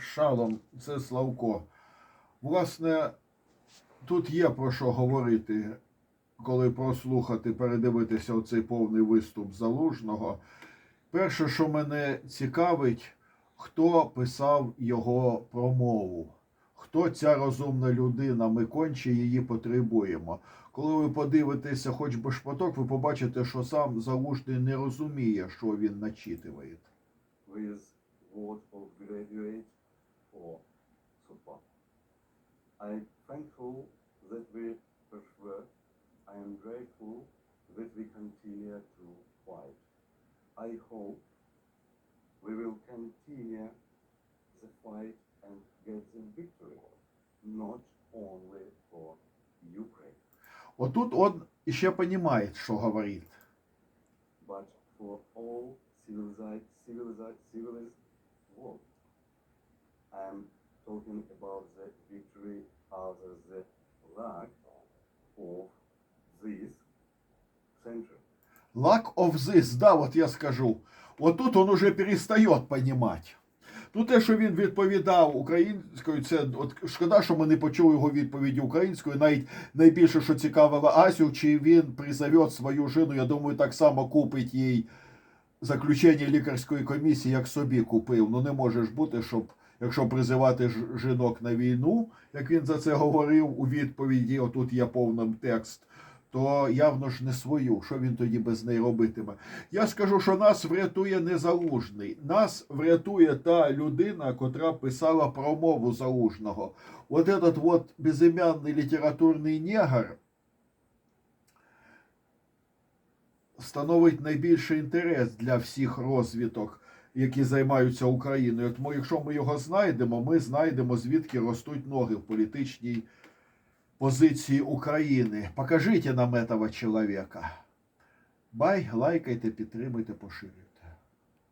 Шалом, це Славко. Власне, тут є про що говорити, коли прослухати, передивитися оцей повний виступ залужного. Перше, що мене цікавить, хто писав його промову. Хто ця розумна людина, ми конче її потребуємо. Коли ви подивитеся хоч би шпаток, ви побачите, що сам залужний не розуміє, що він начитыває. with word of graduate or super. I'm thankful that we persevere. I am grateful that we continue to fight. I hope we will continue the fight and get the victory, not only for Ukraine, Отут он ще розуміє, що говорить. but for all civilized, civilized, civilized world. Talking about the victory of the lack of this century. Lack of this, да, от я скажу. Отут він уже перестає розуміти. Ну, те, що він відповідав українською, це от шкода, що ми не почули його відповіді українською. Навіть найбільше, що цікавило Асю, чи він призове свою жину, я думаю, так само купить їй заключення лікарської комісії, як собі купив. Ну не може ж бути, щоб якщо призивати жінок на війну, як він за це говорив у відповіді, отут є повний текст. То явно ж не свою, що він тоді без неї робитиме. Я скажу, що нас врятує не залужний. Нас врятує та людина, котра писала промову залужного. От этот вот безымянний літературний негр становить найбільший інтерес для всіх розвиток, які займаються Україною. Тому, якщо ми його знайдемо, ми знайдемо звідки ростуть ноги в політичній позиції України. Покажіть нам этого чоловіка. Бай, лайкайте, підтримуйте, поширюйте.